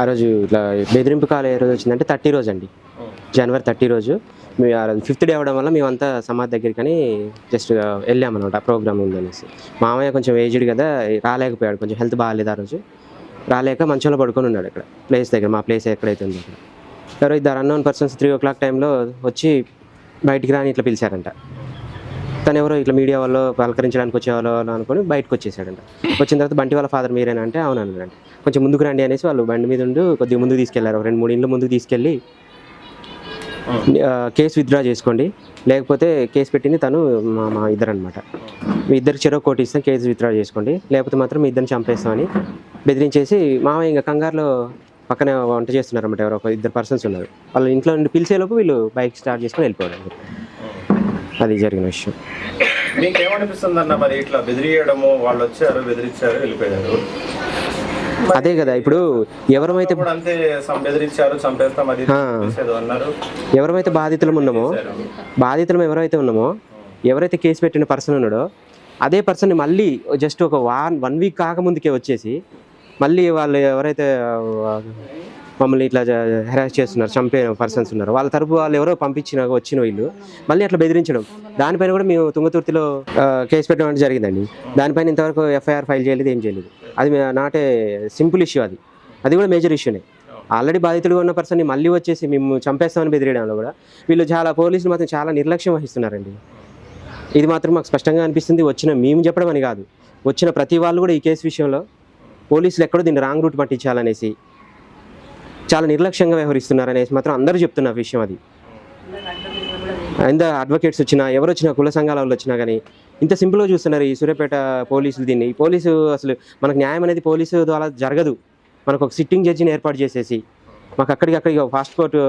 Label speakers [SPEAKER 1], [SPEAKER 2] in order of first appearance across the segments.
[SPEAKER 1] ఆ రోజు ఇట్లా బెదిరింపు కాల్ ఏ రోజు వచ్చిందంటే థర్టీ రోజు అండి. జనవరి థర్టీ రోజు. మేము ఆ రోజు ఫిఫ్త్ డే అవ్వడం వల్ల మేమంతా సమాధి దగ్గరికి జస్ట్ వెళ్ళామన్నమాట. ఆ ప్రోగ్రామ్ ఉందనేసి. మామయ్య కొంచెం ఏజ్డ్ కదా రాలేకపోయాడు. కొంచెం హెల్త్ బాగాలేదు ఆ రోజు. రాలేక మంచంలో పడుకొని ఉన్నాడు ఇక్కడ ప్లేస్ దగ్గర మా ప్లేస్ ఎక్కడైతే ఉందో అక్కడ. ఎవరో ఇద్దరు unknown persons three o'clock టైంలో వచ్చి బయటికి రాని ఇట్లా పిలిచారంట. తను ఎవరో ఇట్లా మీడియా వాళ్ళు పలకరించడానికి వచ్చేవాళ్ళు అనుకుని బయటకు వచ్చేసాడంట. వచ్చిన తర్వాత బంటి వాళ్ళ ఫాదర్ మీరేనా అంటే అవును అన్నాడంట. కొంచెం ముందుకు రండి అనేసి వాళ్ళు బండి మీద ఉండి కొద్దిగా ముందుకు తీసుకెళ్ళారు. ఒక రెండు మూడు ఇండ్లు ముందుకు తీసుకెళ్ళి కేసు విత్డ్రా చేసుకోండి. లేకపోతే కేసు పెట్టింది తను మా మా ఇద్దరు అనమాట మీ ఇద్దరికి చెరో కోటి ఇస్తాం కేసు విత్డ్రా చేసుకోండి. లేకపోతే మాత్రం మీ ఇద్దరిని చంపేస్తామని బెదిరించేసి మామయ్య ఇంకా కంగారులో పక్కనే వంట చేస్తున్నారు అనమాట ఎవరో ఒక ఇద్దరు పర్సన్స్ ఉన్నారు. వాళ్ళ ఇంట్లో నుండి పిలిచేలోపు వీళ్ళు బైక్ స్టార్ట్ చేసుకొని వెళ్ళిపోవడం అది జరిగిన విషయం.
[SPEAKER 2] మీకేమనిపిస్తుంది అన్న మరి ఇట్లా బెదిరియడము? వాళ్ళు వచ్చారు బెదిరించారు వెళ్ళిపోయారు.
[SPEAKER 1] అదే కదా ఇప్పుడు ఎవరమైతే ఎవరైతే బాధితులం ఉన్నామో బాధితులం ఎవరైతే ఉన్నామో ఎవరైతే కేసు పెట్టిన పర్సన్ ఉన్నాడో అదే పర్సన్ని మళ్ళీ జస్ట్ ఒక వన్ వన్ వీక్ కాకముందుకే వచ్చేసి మళ్ళీ వాళ్ళు ఎవరైతే మమ్మల్ని ఇట్లా హెరాస్ చేస్తున్నారు చంపే పర్సన్స్ ఉన్నారు. వాళ్ళ తరపు వాళ్ళు ఎవరో పంపించిన వచ్చిన వీళ్ళు మళ్ళీ అట్లా బెదిరించడం. దానిపైన కూడా మేము తుంగతుర్తిలో కేసు పెట్టడం జరిగిందండి. దానిపైన ఇంతవరకు ఎఫ్ఐఆర్ ఫైల్ చేయలేదు ఏం చేయలేదు. అది నాటే సింపుల్ ఇష్యూ అది. అది కూడా మేజర్ ఇష్యూనే. ఆల్రెడీ బాధితుడుగా ఉన్న పర్సన్ని మళ్ళీ వచ్చేసి మేము చంపేస్తామని బెదిరియడంలో కూడా వీళ్ళు చాలా పోలీసులు మాత్రం చాలా నిర్లక్ష్యం వహిస్తున్నారండి. ఇది మాత్రం మాకు స్పష్టంగా అనిపిస్తుంది వచ్చిన మేము చెప్పడం అని కాదు. వచ్చిన ప్రతి వాళ్ళు కూడా ఈ కేసు విషయంలో పోలీసులు ఎక్కడో దీన్ని రాంగ్ రూట్ పట్టించాలనేసి చాలా నిర్లక్ష్యంగా వ్యవహరిస్తున్నారు అనేసి మాత్రం అందరూ చెప్తున్న విషయం అది. ఎంత అడ్వకేట్స్ వచ్చినా ఎవరు వచ్చినా కుల సంఘాల వాళ్ళు వచ్చినా కానీ ఇంత సింపుల్గా చూస్తున్నారు ఈ సూర్యాపేట పోలీసులు దీన్ని. ఈ పోలీసు అసలు మనకు న్యాయం అనేది పోలీసు ద్వారా జరగదు. మనకు ఒక సిట్టింగ్ జడ్జిని ఏర్పాటు చేసేసి మాకు అక్కడికి అక్కడికి fast court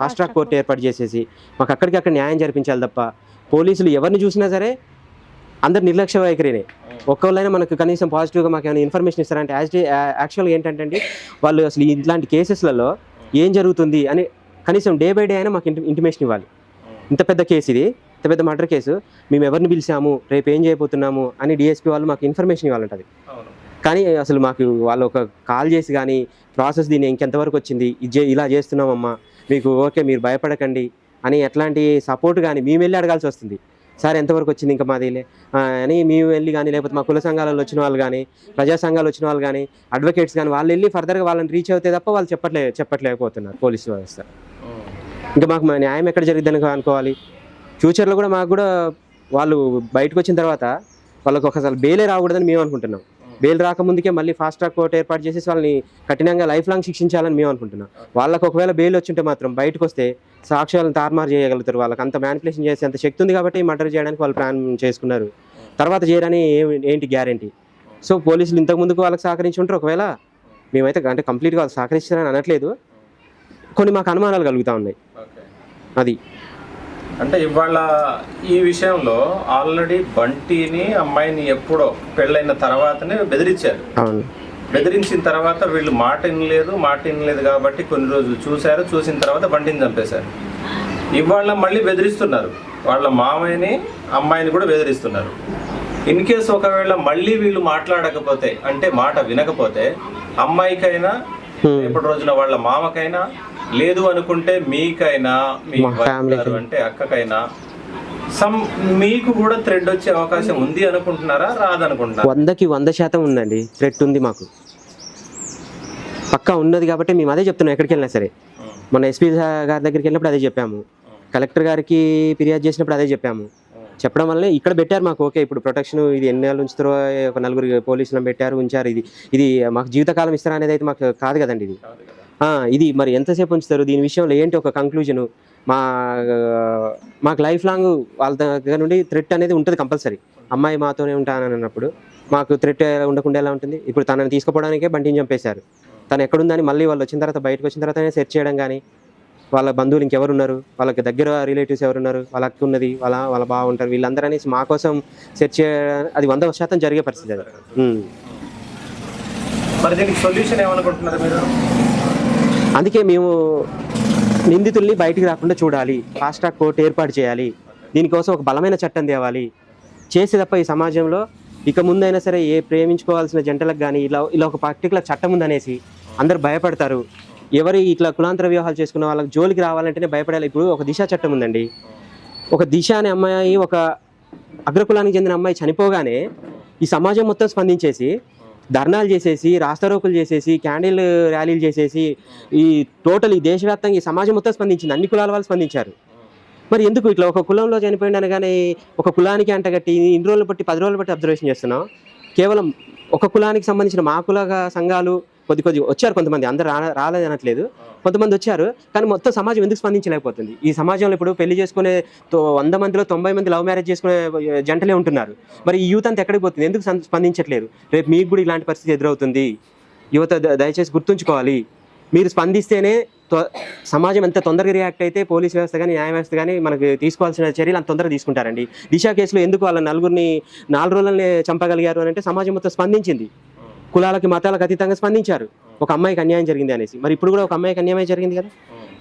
[SPEAKER 1] fast track court ఏర్పాటు చేసేసి మాకు అక్కడికి అక్కడ న్యాయం జరిపించాలి తప్ప పోలీసులు ఎవరిని చూసినా సరే అందరు నిర్లక్ష్య వైఖరినే. ఒక్కళ్ళైనా మనకు కనీసం పాజిటివ్గా మాకు ఏమైనా ఇన్ఫర్మేషన్ ఇస్తారంటే యాజ్ యాక్చువల్గా ఏంటంటే అండి వాళ్ళు అసలు ఇట్లాంటి కేసెస్లలో ఏం జరుగుతుంది అని కనీసం డే బై డే అయినా మాకు ఇంటిమేషన్ ఇవ్వాలి. ఇంత పెద్ద కేసు ఇది ఇంత పెద్ద మర్డర్ కేసు మేము ఎవరిని పిలిచాము రేపు ఏం చేయబోతున్నాము అని డిఎస్పీ వాళ్ళు మాకు ఇన్ఫర్మేషన్ ఇవ్వాలంటది. కానీ అసలు మాకు వాళ్ళు ఒక కాల్ చేసి కానీ ప్రాసెస్ దీన్ని ఇంకెంతవరకు వచ్చింది ఇది ఇలా చేస్తున్నామమ్మా మీకు ఓకే మీరు భయపడకండి అని ఎట్లాంటి సపోర్ట్ కానీ మేము వెళ్ళి అడగాల్సి వస్తుంది. సార్ ఎంతవరకు వచ్చింది ఇంకా మాదిలే అని మేము వెళ్ళి కానీ లేకపోతే మా కుల సంఘాలలో వచ్చిన వాళ్ళు కానీ ప్రజా సంఘాలు వచ్చిన వాళ్ళు కానీ అడ్వకేట్స్ కానీ వాళ్ళు వెళ్ళి ఫర్దర్గా వాళ్ళని రీచ్ అవుతే తప్ప వాళ్ళు చెప్పట్లే చెప్పట్లేకపోతున్నారు పోలీసు వ్యవస్థ. ఇంకా మాకు మా న్యాయం ఎక్కడ జరిగిద్దని అనుకోవాలి. ఫ్యూచర్లో కూడా మాకు కూడా వాళ్ళు బయటకు వచ్చిన తర్వాత వాళ్ళకి ఒకసారి బెయిలే రాకూడదని మేము అనుకుంటున్నాం. బెయిల్ రాకముందుకే మళ్ళీ ఫాస్ట్ ట్రాక్ కోర్టు ఏర్పాటు చేసేసి వాళ్ళని కఠినంగా లైఫ్ లాంగ్ శిక్షించాలని మేము అనుకుంటున్నాం. వాళ్ళకి ఒకవేళ బెయిల్ వచ్చింటే మాత్రం బయటకు వస్తే సాక్ష్యాలను తారుమారు చేయగలుగుతారు. వాళ్ళకి అంత మ్యానిపులేషన్ చేసే అంత శక్తి ఉంది కాబట్టి మర్డర్ చేయడానికి వాళ్ళు ప్లాన్ చేసుకున్నారు. తర్వాత చేయరని ఏంటి గ్యారంటీ సో పోలీసులు ఇంతకు ముందుకు వాళ్ళకి సహకరించి ఉంటారు. ఒకవేళ మేమైతే అంటే కంప్లీట్గా వాళ్ళు సహకరిస్తారని అనట్లేదు. కొన్ని మాకు అనుమానాలు కలుగుతూ ఉన్నాయి.
[SPEAKER 2] ఓకే.
[SPEAKER 1] అది.
[SPEAKER 2] అంటే ఇవాళ ఈ విషయంలో ఆల్రెడీ బంటిని అమ్మాయిని ఎప్పుడో పెళ్ళైన తర్వాతనే బెదిరించారు.
[SPEAKER 1] అవును.
[SPEAKER 2] బెదిరించిన తర్వాత వీళ్ళు మాట వినలేదు మాట వినలేదు కాబట్టి కొన్ని రోజులు చూశారు చూసిన తర్వాత బంటిని చంపేశారు. ఇవాళ మళ్ళీ బెదిరిస్తున్నారు. వాళ్ళ మామయ్యని అమ్మాయిని కూడా బెదిరిస్తున్నారు. ఇన్ కేసు ఒకవేళ మళ్ళీ వీళ్ళు మాట్లాడకపోతే అంటే మాట వినకపోతే అమ్మాయికైనా. రేపటి రోజున వాళ్ళ మామకైనా లేదు అనుకుంటే మీకైనా మీ అంటే అక్కకైనా సమ్ మీకు కూడా థ్రెడ్ వచ్చే అవకాశం ఉంది అనుకుంటున్నారా? రాదనుకుంటున్నారా?
[SPEAKER 1] వందకి వంద శాతం ఉందండి. థ్రెట్ ఉంది మాకు. పక్కా ఉన్నది కాబట్టి మేము అదే చెప్తున్నాం ఎక్కడికి వెళ్ళినా సరే మన ఎస్పీ గారి దగ్గరికి వెళ్ళినప్పుడు అదే చెప్పాము. కలెక్టర్ గారికి ఫిర్యాదు చేసినప్పుడు అదే చెప్పాము. చెప్పడం వల్లనే ఇక్కడ పెట్టారు మాకు. ఓకే ఇప్పుడు ప్రొటెక్షన్ ఇది ఎన్ని నెలలు ఉంచుతారో ఒక నలుగురు పోలీసులను పెట్టారు ఉంచారు. ఇది ఇది మాకు జీవితకాలం ఇస్తారా అనేది అయితే మాకు కాదు కదండి ఇది. ఇది మరి ఎంతసేపు ఉంచుతారు? దీని విషయంలో ఏంటి ఒక కంక్లూజన్ మా మాకు లైఫ్ లాంగ్ వాళ్ళ దగ్గర నుండి థ్రెట్ అనేది ఉంటుంది కంపల్సరీ అమ్మాయి మాతోనే ఉంటానని అన్నప్పుడు మాకు థ్రెట్ ఉండకుండా ఎలా ఉంటుంది? ఇప్పుడు తనని తీసుకుపోవడానికే బంటిని చంపేశారు. తను ఎక్కడుందని మళ్ళీ వాళ్ళు వచ్చిన తర్వాత బయటకు వచ్చిన తర్వాత సెర్చ్ చేయడం కానీ వాళ్ళ బంధువులు ఇంకెవరు ఉన్నారు వాళ్ళకి దగ్గర రిలేటివ్స్ ఎవరు ఉన్నారు వాళ్ళ అక్క ఉన్నది వాళ్ళ వాళ్ళ బావ ఉంటారు. వీళ్ళందరూ అనేసి మా కోసం సెర్చ్ చేయడం అది వంద శాతం జరిగే పరిస్థితి అది. ఉమ్.
[SPEAKER 2] మరి దీనికి సొల్యూషన్ ఏమనుకుంటున్నారు మీరు?
[SPEAKER 1] అందుకే మేము నిందితుల్ని బయటికి రాకుండా చూడాలి. ఫాస్ట్ ట్రాక్ కోర్టు ఏర్పాటు చేయాలి. దీనికోసం ఒక బలమైన చట్టం తేవాలి. చేసి తప్ప ఈ సమాజంలో ఇక ముందైనా సరే ఏ ప్రేమించుకోవాల్సిన జంటలకు కానీ ఇలా ఇలా ఒక పర్టికులర్ చట్టం ఉందనేసి అందరు భయపడతారు. ఎవరు ఇట్లా కులాంతర వివాహాలు చేసుకున్న వాళ్ళకి జోలికి రావాలంటేనే భయపడాలి. ఇప్పుడు ఒక దిశ చట్టం ఉందండి. ఒక దిశ అనే అమ్మాయి ఒక అగ్రకులానికి చెందిన అమ్మాయి చనిపోగానే ఈ సమాజం మొత్తం స్పందించేసి ధర్నాలు చేసేసి రాస్తారోకులు చేసేసి క్యాండిల్ ర్యాలీలు చేసేసి ఈ టోటల్ ఈ దేశవ్యాప్తంగా ఈ సమాజం మొత్తం స్పందించింది. అన్ని కులాల వాళ్ళు స్పందించారు. మరి ఎందుకు ఇట్లా ఒక కులంలో చనిపోయింది అనగానే ఒక కులానికి అంటగట్టి ఇన్ని రోజులు బట్టి పది రోజులు బట్టి అబ్జర్వేషన్ చేస్తున్నాం. కేవలం ఒక కులానికి సంబంధించిన మా కుల సంఘాలు కొద్ది కొద్ది వచ్చారు కొంతమంది. అందరు రా రాలేదు అనట్లేదు. కొంతమంది వచ్చారు కానీ మొత్తం సమాజం ఎందుకు స్పందించలేకపోతుంది? ఈ సమాజంలో ఇప్పుడు పెళ్ళి చేసుకునే తో- వంద మందిలో తొంభై మంది లవ్ మ్యారేజ్ చేసుకునే జంటలే ఉంటున్నారు. మరి ఈ యూత్ అంతా ఎక్కడికి పోతుంది? ఎందుకు స్పందించట్లేదు? రేపు మీకు కూడా ఇలాంటి పరిస్థితి ఎదురవుతుంది. యువత ద- దయచేసి గుర్తుంచుకోవాలి. మీరు స్పందిస్తేనే సమాజం ఎంత తొందరగా రియాక్ట్ అయితే పోలీస్ వ్యవస్థ కానీ న్యాయ వ్యవస్థ కానీ మనకు తీసుకోవాల్సిన చర్యలు అంత తొందరగా తీసుకుంటారండి. దిశ కేసులో ఎందుకు వాళ్ళ నలుగురిని నాలుగు రోజులనే చంపగలిగారు అని అంటే సమాజం మొత్తం స్పందించింది. కులాలకి మతాలకు అతీతంగా స్పందించారు. ఒక అమ్మాయికి అన్యాయం జరిగింది అనేసి. మరి ఇప్పుడు కూడా ఒక అమ్మాయికి అన్యాయం జరిగింది కదా?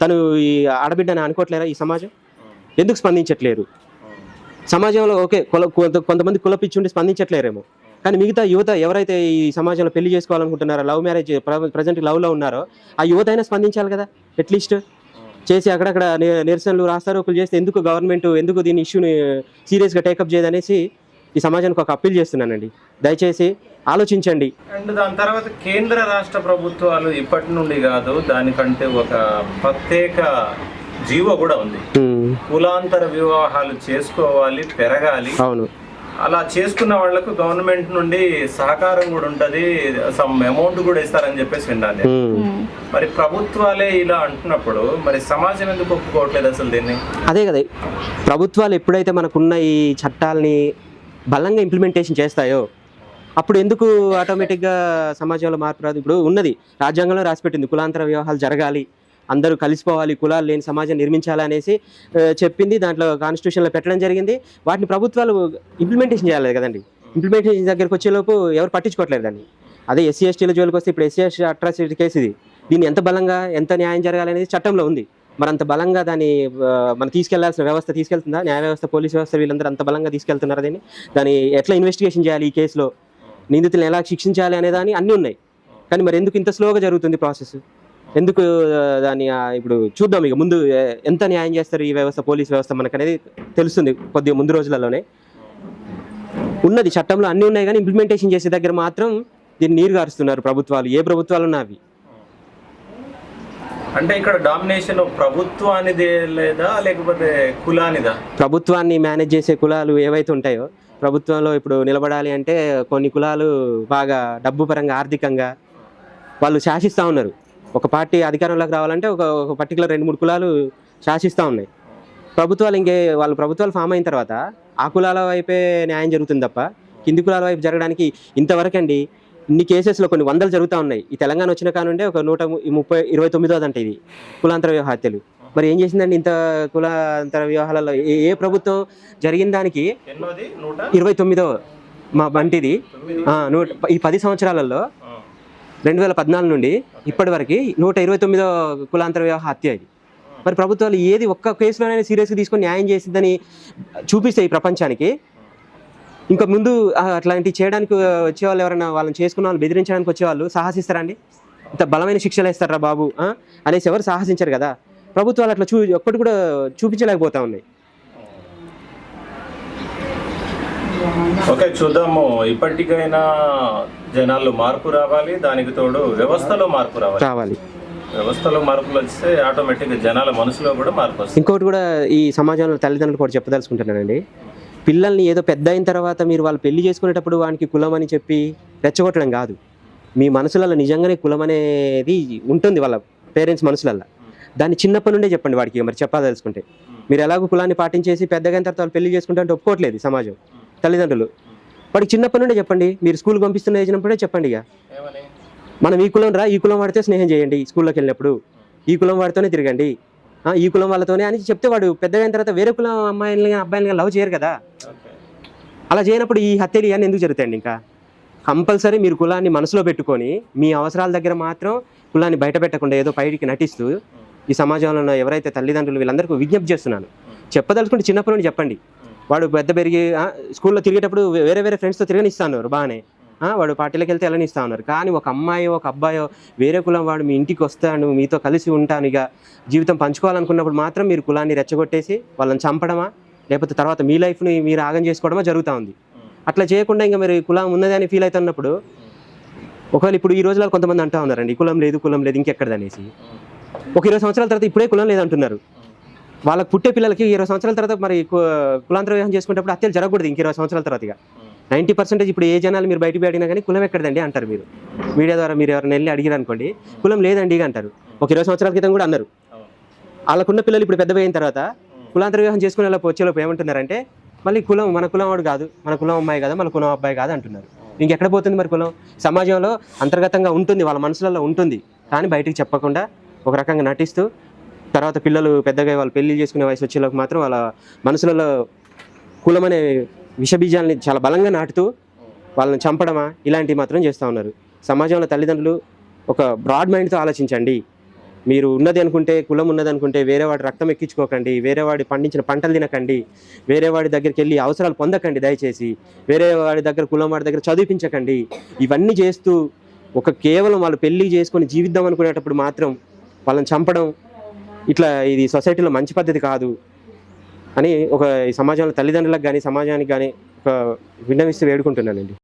[SPEAKER 1] తను ఈ ఆడబిడ్డని అనుకోవట్లేరా ఈ సమాజం? ఎందుకు స్పందించట్లేరు? సమాజంలో ఓకే కుల కొంత కొంతమంది కుల పిచ్చి ఉండి స్పందించట్లేరేమో. కానీ మిగతా యువత ఎవరైతే ఈ సమాజంలో పెళ్ళి చేసుకోవాలనుకుంటున్నారో లవ్ మ్యారేజ్ ప్రజెంట్ లవ్లో ఉన్నారో ఆ యువత అయినా స్పందించాలి కదా? అట్లీస్ట్ చేసి అక్కడక్కడ నిరసనలు రాస్తారోకులు చేస్తే ఎందుకు గవర్నమెంట్ ఎందుకు దీని ఇష్యూని సీరియస్గా టేకప్ చేయదనేసి ఈ సమాజానికి ఒక అప్పీల్ చేస్తున్నానండి. దయచేసి ఆలోచించండి.
[SPEAKER 2] అండ్ దాని తర్వాత కేంద్ర రాష్ట్ర ప్రభుత్వాలు ఇప్పటి నుండి కాదు దానికంటే ఒక ప్రత్యేక జీవో కూడా ఉంది. కులాంతర వివాహాలు చేసుకోవాలి పెరగాలి.
[SPEAKER 1] అవును.
[SPEAKER 2] అలా చేసుకున్న వాళ్ళకు గవర్నమెంట్ నుండి సహకారం కూడా ఉంటది సమ్ అమౌంట్ కూడా ఇస్తారని చెప్పేసి విన్నాను. మరి ప్రభుత్వాలే ఇలా అంటున్నప్పుడు మరి సమాజం ఎందుకు ఒప్పుకోవట్లేదు అసలు దీన్ని?
[SPEAKER 1] అదే కదా ప్రభుత్వాలు ఎప్పుడైతే మనకున్న ఈ చట్టాలని బలంగా ఇంప్లిమెంటేషన్ చేస్తాయో? అప్పుడు ఎందుకు ఆటోమేటిక్గా సమాజంలో మార్పు రాదు? ఇప్పుడు ఉన్నది. రాజ్యాంగంలో రాసిపెట్టింది. కులాంతర వివాహాలు జరగాలి. అందరూ కలిసిపోవాలి. కులాలు లేని సమాజం నిర్మించాలి అనేసి చెప్పింది. దాంట్లో కాన్స్టిట్యూషన్లో పెట్టడం జరిగింది. వాటిని ప్రభుత్వాలు ఇంప్లిమెంటేషన్ చేయాలి కదండి. ఇంప్లిమెంటేషన్ దగ్గరికి వచ్చేలోపు ఎవరు పట్టించుకోవట్లేదు దాన్ని. అదే ఎస్సీ ఎస్టీల జోలికి వస్తే ఇప్పుడు ఎస్సీ ఎస్టీ అట్రాసిటీ కేసు ఇది. దీన్ని ఎంత బలంగా ఎంత న్యాయం జరగాలనేది చట్టంలో ఉంది. మరి అంత బలంగా దాన్ని మనం తీసుకెళ్ళాల్సిన వ్యవస్థ తీసుకెళ్తుందా? న్యాయ వ్యవస్థ పోలీస్ వ్యవస్థ వీళ్ళందరూ అంత బలంగా తీసుకెళ్తున్నారు దీన్ని. దాన్ని ఎట్లా ఇన్వెస్టిగేషన్ చేయాలి ఈ కేసులో? నిందితులను ఎలా శిక్షించాలి అనే దాని అన్నీ ఉన్నాయి. కానీ మరి ఎందుకు ఇంత స్లోగా జరుగుతుంది ప్రాసెస్? ఎందుకు దాన్ని ఇప్పుడు చూద్దాం ఇక ముందు ఎంత న్యాయం చేస్తారు ఈ వ్యవస్థ పోలీస్ వ్యవస్థ మనకు అనేది తెలుస్తుంది కొద్దిగా ముందు రోజులలోనే. ఉన్నది చట్టంలో అన్నీ ఉన్నాయి కానీ ఇంప్లిమెంటేషన్ చేసే దగ్గర మాత్రం దీన్ని నీరు గారుస్తున్నారు ప్రభుత్వాలు. ఏ ప్రభుత్వాలు ఉన్నా అవి.
[SPEAKER 2] అంటే ఇక్కడ డామినేషన్ ప్రభుత్వానిదే లేదా లేకపోతే కులానిదా?
[SPEAKER 1] ప్రభుత్వాన్ని మేనేజ్ చేసే కులాలు ఏవైతే ఉంటాయో ప్రభుత్వంలో ఇప్పుడు నిలబడాలి అంటే కొన్ని కులాలు బాగా డబ్బు పరంగా ఆర్థికంగా వాళ్ళు శాసిస్తూ ఉన్నారు. ఒక పార్టీ అధికారంలోకి రావాలంటే ఒక ఒక పర్టికులర్ రెండు మూడు కులాలు శాసిస్తూ ఉన్నాయి. ప్రభుత్వాలు ఇంకే వాళ్ళు ప్రభుత్వాలు ఫామ్ అయిన తర్వాత ఆ కులాల వైపే న్యాయం జరుగుతుంది తప్ప కింది కులాల వైపు జరగడానికి ఇంతవరకు అండి ఇన్ని కేసెస్లో కొన్ని వందలు జరుగుతూ ఉన్నాయి. ఈ తెలంగాణ వచ్చిన కానుండే ఒక నూట ముప్పై ఇరవై తొమ్మిదోది అంటే ఇది కులాంతర వివాహ హత్యలు మరి ఏం చేసిందండి ఇంత కులాంతర వివాహాలలో ఏ ఏ ప్రభుత్వం జరిగిన దానికి ఇరవై తొమ్మిదో మా బంటిది. ఆ, నూట ఈ పది సంవత్సరాలలో. రెండు వేల పద్నాలుగు నుండి ఇప్పటి వరకు నూట ఇరవై తొమ్మిదో కులాంతర వివాహ హత్య ఇది. మరి ప్రభుత్వాలు ఏది ఒక్క కేసులోనైనా సీరియస్గా తీసుకొని న్యాయం చేసిందని చూపిస్తే ఈ ప్రపంచానికి. ఇంకా ముందు అట్లాంటివి చేయడానికి వచ్చేవాళ్ళు ఎవరైనా వాళ్ళని చేసుకున్న వాళ్ళు బెదిరించడానికి వచ్చేవాళ్ళు సాహసిస్తారండి ఇంత బలమైన శిక్షలు వేస్తారా బాబు? అనేసి ఎవరు సాహసించరు కదా? ప్రభుత్వాలు అట్లా చూ ఒక్కటి కూడా చూపించలేకపోతా ఉన్నాయి.
[SPEAKER 2] ఓకే చూద్దాము. ఇప్పటికైనా జనాల్లో మార్పు రావాలి దానికి తోడు వ్యవస్థలో మార్పు రావాలి.
[SPEAKER 1] రావాలి.
[SPEAKER 2] వ్యవస్థలో మార్పులు వస్తే ఆటోమేటిక్గా జనాల మనసులో కూడా మార్పు వస్తుంది.
[SPEAKER 1] ఇంకోటి కూడా ఈ సమాజంలో తల్లిదండ్రులు కూడా చెప్పదలుచుకుంటున్నానండి పిల్లల్ని ఏదో పెద్ద అయిన తర్వాత మీరు వాళ్ళు పెళ్ళి చేసుకునేటప్పుడు వానికి కులం అని చెప్పి రెచ్చగొట్టడం కాదు. మీ మనసులలో నిజంగానే కులం అనేది ఉంటుంది వాళ్ళ పేరెంట్స్ మనసులల్లో. దాన్ని చిన్నప్పటి నుండే చెప్పండి వాడికి మరి చెప్పదలుచుకుంటే. మీరు ఎలాగో కులాన్ని పాటించేసి పెద్దగా అయిన తర్వాత వాళ్ళు పెళ్ళి చేసుకుంటే అంటే ఒప్పుకోవట్లేదు సమాజం తల్లిదండ్రులు. వాడికి చిన్నప్పటి నుండే చెప్పండి మీరు స్కూల్ పంపిస్తున్న ఏజినప్పుడే చెప్పండి ఇక. మనం ఈ కులం రా ఈ కులం వాడితే స్నేహం చేయండి స్కూల్లోకి వెళ్ళినప్పుడు. ఈ కులం వాడితోనే తిరగండి. ఈ కులం వాళ్ళతోనే అని చెప్తే వాడు పెద్దగా అయిన తర్వాత వేరే కులం అమ్మాయిలని అబ్బాయిలని కానీ లవ్ చేయరు కదా. అలా చేయనప్పుడు ఈ హత్యలు ఇవన్నీ ఎందుకు జరుగుతాయండి ఇంకా? కంపల్సరీ మీరు కులాన్ని మనసులో పెట్టుకొని మీ అవసరాల దగ్గర మాత్రం కులాన్ని బయట పెట్టకుండా ఏదో పైకి నటిస్తూ ఈ సమాజంలో ఉన్న ఎవరైతే తల్లిదండ్రులు వీళ్ళందరికీ విజ్ఞప్తి చేస్తున్నాను. చెప్పదలుచుకుంటే చిన్నప్పటి నుండి చెప్పండి. వాడు పెద్ద పెరిగి స్కూల్లో తిరిగేటప్పుడు వేరే వేరే ఫ్రెండ్స్తో తిరగనిస్తాను బాగానే. వాడు పార్టీలకు వెళ్తే వెళ్ళనిస్తా ఉన్నారు? కానీ ఒక అమ్మాయో ఒక అబ్బాయో వేరే కులం వాడు మీ ఇంటికి వస్తాను మీతో కలిసి ఉంటాను ఇక జీవితం పంచుకోవాలనుకున్నప్పుడు మాత్రం మీరు కులాన్ని రెచ్చగొట్టేసి వాళ్ళని చంపడమా? లేకపోతే తర్వాత మీ లైఫ్ని మీరు ఆగం చేసుకోవడమా జరుగుతూ ఉంది. అట్లా చేయకుండా ఇంకా మీరు కులం ఉన్నది అని ఫీల్ అవుతున్నప్పుడు ఒకవేళ ఇప్పుడు ఈ రోజుల్లో కొంతమంది అంటా ఉన్నారండి కులం లేదు కులం లేదు ఇంకెక్కడది అనేసి. ఒక ఇరవై సంవత్సరాల తర్వాత ఇప్పుడే కులం లేదంటున్నారు. వాళ్ళకి పుట్టే పిల్లలకి ఇరవై సంవత్సరాల తర్వాత మరి కులాంతర వివాహం చేసుకునేటప్పుడు హత్యలు జరగకూడదు ఇంక ఇరవై సంవత్సరాల తర్వాత నైంటీ పర్సెంటేజ్ ఇప్పుడు ఏ జనాలు మీరు బయటకు అడిగినా కానీ కులం ఎక్కడదండి అంటారు మీరు. మీడియా ద్వారా మీరు ఎవరైనా వెళ్ళి అడిగారు అనుకోండి కులం లేదండి అంటారు. ఒక ఇరవై సంవత్సరాల క్రితం కూడా అన్నారు. వాళ్ళకున్న పిల్లలు ఇప్పుడు పెద్ద తర్వాత కులాంతర వివాహం చేసుకునే లోపు వచ్చేలోపు ఏమంటున్నారంటే మళ్ళీ కులం మన కులం వాడు కాదు మన కులం అమ్మాయి కాదు మన కులం అబ్బాయి కాదు అంటున్నారు. ఇంకెక్కడ పోతుంది మరి కులం? సమాజంలో అంతర్గతంగా ఉంటుంది వాళ్ళ మనసులలో ఉంటుంది. కానీ బయటికి చెప్పకుండా ఒక రకంగా నటిస్తూ తర్వాత పిల్లలు పెద్దగా వాళ్ళు పెళ్ళి చేసుకునే వయసు వచ్చేలోకి మాత్రం వాళ్ళ మనసులలో కులం అనే విషబీజాలని చాలా బలంగా నాటుతూ వాళ్ళని చంపడమా? ఇలాంటివి మాత్రం చేస్తూ ఉన్నారు. సమాజంలో తల్లిదండ్రులు ఒక బ్రాడ్ మైండ్తో ఆలోచించండి. మీరు ఉన్నది అనుకుంటే కులం ఉన్నది అనుకుంటే వేరే వాడి రక్తం ఎక్కించుకోకండి వేరే వాడి పండించిన పంటలు తినకండి వేరే వాడి దగ్గరికి వెళ్ళి అవసరాలు పొందకండి దయచేసి వేరే వాడి దగ్గర కులం వాడి దగ్గర చదివించకండి. ఇవన్నీ చేస్తూ ఒక కేవలం వాళ్ళు పెళ్ళి చేసుకొని జీవిద్దాం అనుకునేటప్పుడు మాత్రం వాళ్ళని చంపడం ఇట్లా ఇది సొసైటీలో మంచి పద్ధతి కాదు. అని ఒక ఈ సమాజంలో తల్లిదండ్రులకు కానీ సమాజానికి కానీ ఒక విన్నవిస్తూ వేడుకుంటున్నానండి.